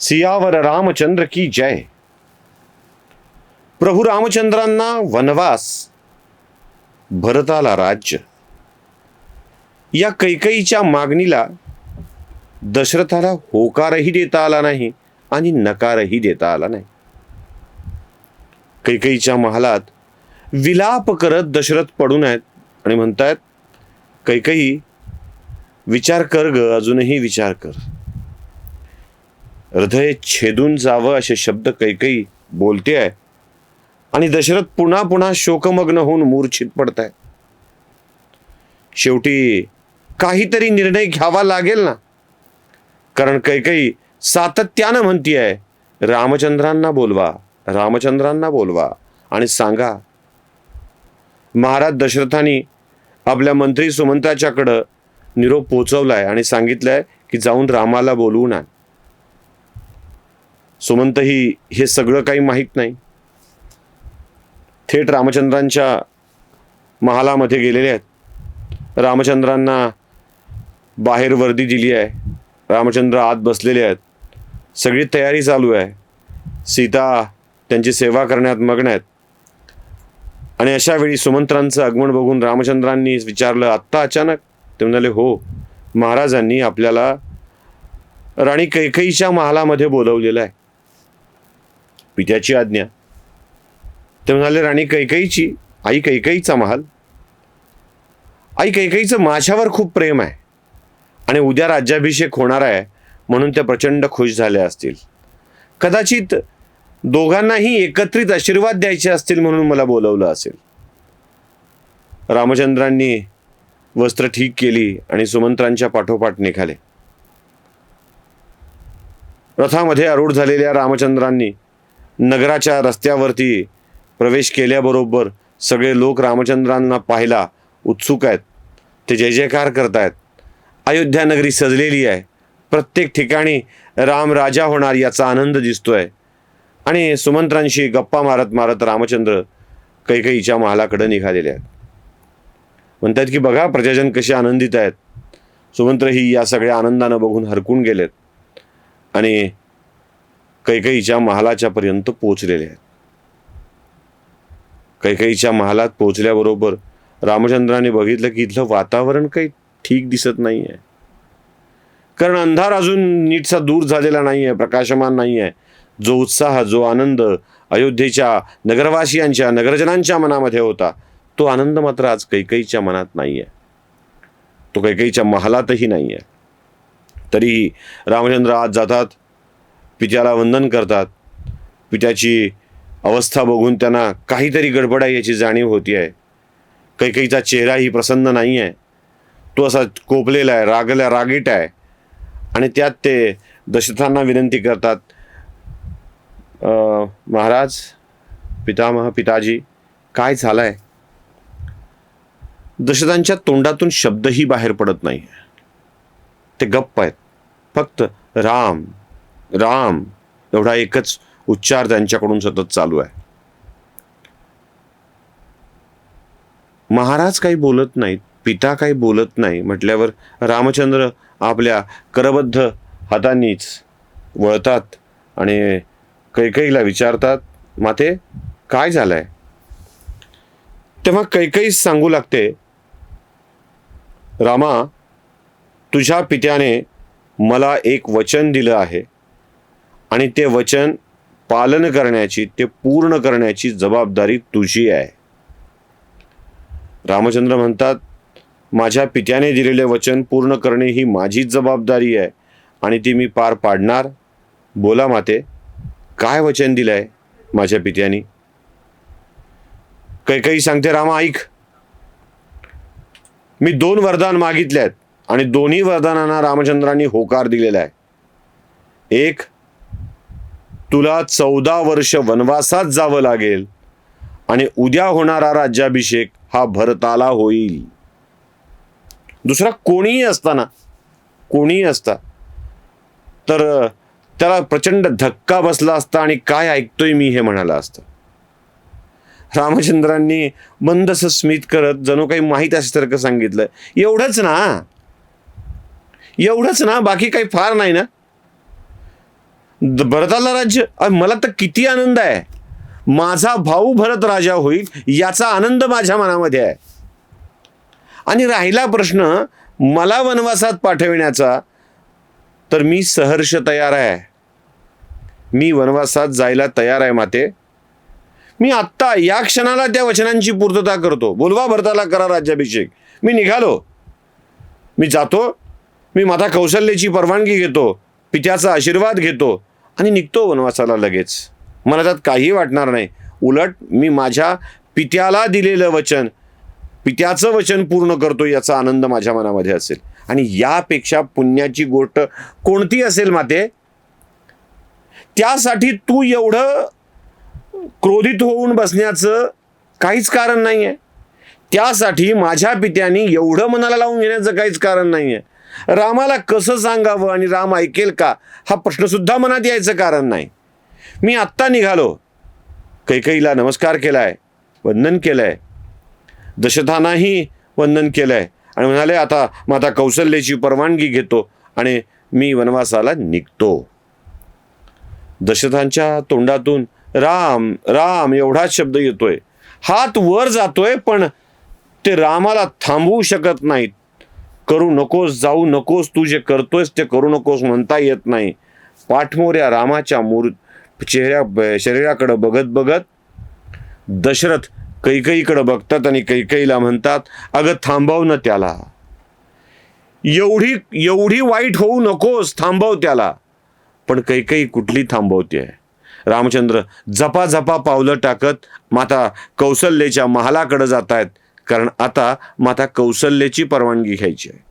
सियावर रामचंद्र की जय. प्रभू रामचंद्रांना वनवास भरताला राज्य. या कैकईच्या मागणीला दशरथाला होकारही देता आला नाही आणि नकारही देता आला नाही. कैकईच्या महालात विलाप करत दशरथ पडून आहेत आणि म्हणतायत कैकई विचार कर ग अजूनही विचार कर. हृदय छेदून जावं असे शब्द कैकई बोलते आहे. आणि दशरथ पुन्हा पुन्हा शोकमग्न होऊन मूर्छित पडत आहे शेवटी काहीतरी निर्णय घ्यावा लागेल ना? कारण कैकई सातत्यानं म्हणती आहे रामचंद्रांना बोलवा रामचंद्रांना बोलवा. आणि सांगा महाराज दशरथांनी आपल्या मंत्री सुमंताच्याकडं निरोप पोचवलाय आणि सांगितलंय की जाऊन रामाला बोलवून आण सुमंतही हे सगळं काही माहीत नाही. थेट रामचंद्रांच्या महालामध्ये गेलेले आहेत. रामचंद्रांना बाहेर वर्दी दिली आहे. रामचंद्र आत बसलेले आहेत. सगळी तयारी चालू आहे. सीता त्यांची सेवा करण्यात मग्न आहेत. आणि अशा वेळी सुमंत्रांचं आगमन बघून रामचंद्रांनी विचारलं आत्ता अचानक? ते म्हणाले हो महाराजांनी आपल्याला राणी कैकईच्या महालामध्ये बोलवलेलं आहे. पित्याची आज्ञा. ते म्हणाले राणी कैकईची आई कैकईचा महाल. आई कैकईचं माझ्यावर खूप प्रेम आहे आणि उद्या राज्याभिषेक होणार आहे म्हणून त्या प्रचंड खुश झाल्या असतील. कदाचित दोघांनाही एकत्रित आशीर्वाद द्यायचे असतील म्हणून मला बोलवलं असेल. रामचंद्रांनी वस्त्र ठीक केली आणि सुमंत्रांच्या पाठोपाठ निघाले. रथामध्ये आरूढ झालेल्या रामचंद्रांनी नगराच्या रस्त्यावरती प्रवेश केल्याबरोबर सगळे लोक रामचंद्रांना पाहायला उत्सुक आहेत. ते जय जयकार करतायत. अयोध्या नगरी सजलेली आहे. प्रत्येक ठिकाणी राम राजा होणार याचा आनंद दिसतोय. आणि सुमंत्रांशी गप्पा मारत मारत रामचंद्र कैकईच्या महालाकडे निघालेले आहेत. म्हणतात की बघा प्रजाजन कसे आनंदित आहेत. सुमंत्रही या सगळ्या आनंदानं बघून हरकून गेलेत. आणि कैकईच्या महालाच्या पर्यंत पोचलेले आहेत. कैकईच्या महालात पोचल्याबरोबर रामचंद्राने बघितलं की इथलं वातावरण काही ठीक दिसत नाही आहे कारण अंधार अजून नीटसा दूर झालेला नाही आहे प्रकाशमान नाही आहे जो उत्साह जो आनंद अयोध्येच्या नगरवासियांच्या नगरजनांच्या मनामध्ये होता तो आनंद मात्र आज कैकईच्या मनात नाही आहे तो कैकईच्या महालातही नाही आहे तरीही रामचंद्र आज जातात पित्याला वंदन करतात. पित्याची अवस्था बघून त्यांना काहीतरी गडबड आहे याची जाणीव होती आहे. काही काहीचा चेहराही प्रसन्न नाही आहे. तो असा कोपलेला आहे रागल्या रागीट आहे. आणि त्यात ते दशरथांना विनंती करतात महाराज पितामह पिताजी काय झालं आहे दशरथांच्या तोंडातून शब्दही बाहेर पडत नाही. ते गप्प आहेत. फक्त राम राम एवढा एकच उच्चार त्यांच्याकडून सतत चालू आहे. महाराज काही बोलत नाहीत पिता काही बोलत नाही म्हटल्यावर रामचंद्र आपल्या करबद्ध हातांनीच वळतात आणि कैकईला विचारतात माते काय झालंय? तेव्हा कैकई सांगू लागते रामा तुझ्या पित्याने मला एक वचन दिलं आहे. आणि ते वचन पालन करण्याची ते पूर्ण करण्याची जबाबदारी तुझी आहे. रामचंद्र म्हणतात माझ्या पित्याने दिलेले वचन पूर्ण करणे ही माझीच जबाबदारी आहे आणि ती मी पार पाडणार. बोला माते काय वचन दिलं आहे माझ्या पित्यानी? कैकई सांगते रामा ऐक. मी दोन वरदान मागितले आहेत आणि दोन्ही वरदानांना रामचंद्रांनी होकार दिलेला आहे. एक तुला चौदा वर्ष वनवासात जावं लागेल आणि उद्या होणारा राज्याभिषेक हा भरताला होईल. दुसरा कोणीही असताना कोणीही असता तर त्याला प्रचंड धक्का बसला असता आणि काय ऐकतोय मी हे म्हणाला असतं. रामचंद्रांनी मंदस स्मित करत जणू काही माहीत असल्यासारखं सांगितलं. एवढंच ना. एवढंच ना बाकी काही फार नाही ना. द- भरताला राज्य? मला तर किती आनंद आहे. माझा भाऊ भरत राजा होईल याचा आनंद माझ्या मनामध्ये आहे. आणि राहिला प्रश्न मला वनवासात पाठविण्याचा तर मी सहर्ष तयार आहे. मी वनवासात जायला तयार आहे माते. मी आत्ता या क्षणाला त्या वचनांची पूर्तता करतो. बोलवा भरताला करा राज्याभिषेक. मी निघालो. मी जातो. मी माता कौशल्याची परवानगी घेतो. पित्याचा आशीर्वाद घेतो. आणि निघतो वनवासाला लगेच. मला त्यात काही वाटणार नाही. उलट मी माझ्या पित्याला दिलेलं वचन पित्याचं वचन पूर्ण करतो याचा आनंद माझ्या मनामध्ये असेल. आणि यापेक्षा पुण्याची गोष्ट कोणती असेल माते? त्यासाठी तू एवढं क्रोधित होऊन बसण्याचं काहीच कारण नाही आहे त्यासाठी माझ्या पित्याने एवढं मनाला लावून घेण्याचं काहीच कारण नाही आहे रामाला कसं सांगावं आणि राम ऐकेल का? हा प्रश्नसुद्धा मनात यायचं कारण नाही. मी आत्ता निघालो. कैकईला नमस्कार केलाय वंदन केलंय. दशथानाही वंदन केलंय. आणि म्हणाले आता माता कौशल्याची परवानगी घेतो आणि मी वनवासाला निघतो. दशथांच्या तोंडातून राम राम एवढाच शब्द येतोय. हात वर जातोय पण ते रामाला थांबवू शकत नाहीत. करू नकोस जाऊ नकोस तू जे करतोयस ते करू नकोस म्हणता येत नाही. पाठमोऱ्या रामाच्या मूर चेहऱ्या शरीराकडं बघत बघत दशरथ कैकईकडं बघतात आणि कैकईला म्हणतात अगं थांबव ना त्याला. एवढी एवढी वाईट होऊ नकोस थांबव त्याला. पण कैकई कुठली थांबवते रामचंद्र झपाझपा पावलं टाकत माता कौशल्याच्या महालाकडे जात आहेत कारण आता माता कौशल्याची परवानगी घ्यायची आहे.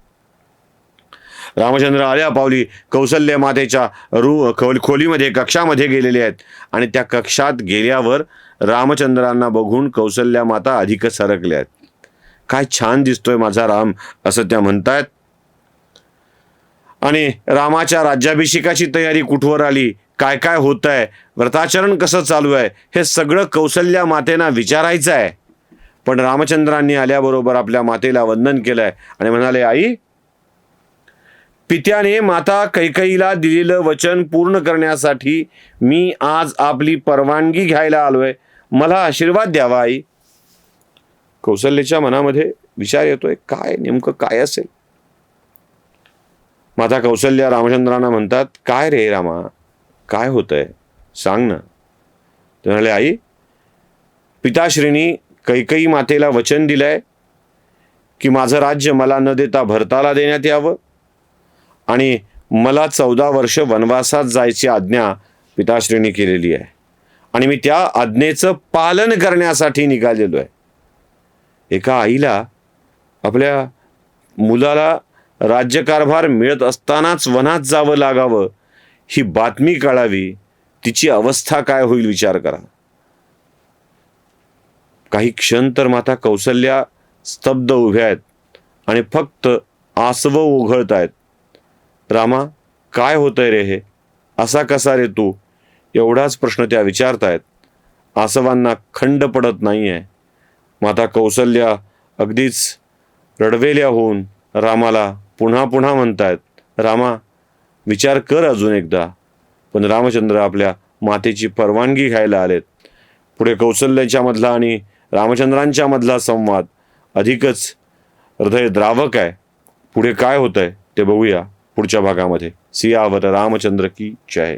रामचंद्र आल्या पावली कौशल्य मातेच्या रू खोल खोलीमध्ये कक्षामध्ये गेलेले आहेत. आणि त्या कक्षात गेल्यावर रामचंद्रांना बघून कौशल्या माता अधिक सरकल्या आहेत. काय छान दिसतोय माझा राम असं त्या म्हणतायत. आणि रामाच्या राज्याभिषेकाची तयारी कुठवर आली? काय काय होत आहे व्रताचरण कसं चालू आहे? हे सगळं कौशल्या मातेना विचारायचं आहे. पण रामचंद्रांनी आल्याबरोबर आपल्या मातेला वंदन केलंय. आणि म्हणाले आई पित्याने माता कैकईला दिलेलं वचन पूर्ण करण्यासाठी मी आज आपली परवानगी घ्यायला आलोय. मला आशीर्वाद द्यावा आई. कौशल्याच्या मनामध्ये विचार येतोय काय नेमकं काय असेल? माता कौशल्या रामचंद्रांना म्हणतात काय रे रामा काय होतंय? सांग ना. ते म्हणाले आई पिताश्रीनी कैकई मातेला वचन दिलंय की माझं राज्य मला न देता भरताला देण्यात यावं आणि मला चौदा वर्ष वनवासात जायची आज्ञा पिताश्रीने केलेली आहे. आणि मी त्या आज्ञेचं पालन करण्यासाठी निघालेलो आहे. एका आईला आपल्या मुलाला राज्यकारभार मिळत असतानाच वनात जावं लागावं ही बातमी कळावी तिची अवस्था काय होईल विचार करा. काही क्षण तर माता कौशल्या स्तब्ध उभ्या आहेत आणि फक्त आसव उघळत आहेत. रामा काय होतंय रे हे? असा कसा रे तू? एवढाच प्रश्न त्या विचारतायत. आसवांना खंड पडत नाही आहे माता कौशल्या अगदीच रडवेल्या होऊन रामाला पुन्हा पुन्हा म्हणतायत रामा विचार कर अजून एकदा. पण रामचंद्र आपल्या मातेची परवानगी घ्यायला आलेत. पुढे कौशल्याच्यामधला आणि रामचंद्रांच्या मधला संवाद अधिकच हृदयद्रावक आहे. पुढे काय होतंय ते बघूया पुढच्या भागामध्ये. सियावर रामचंद्र की जय.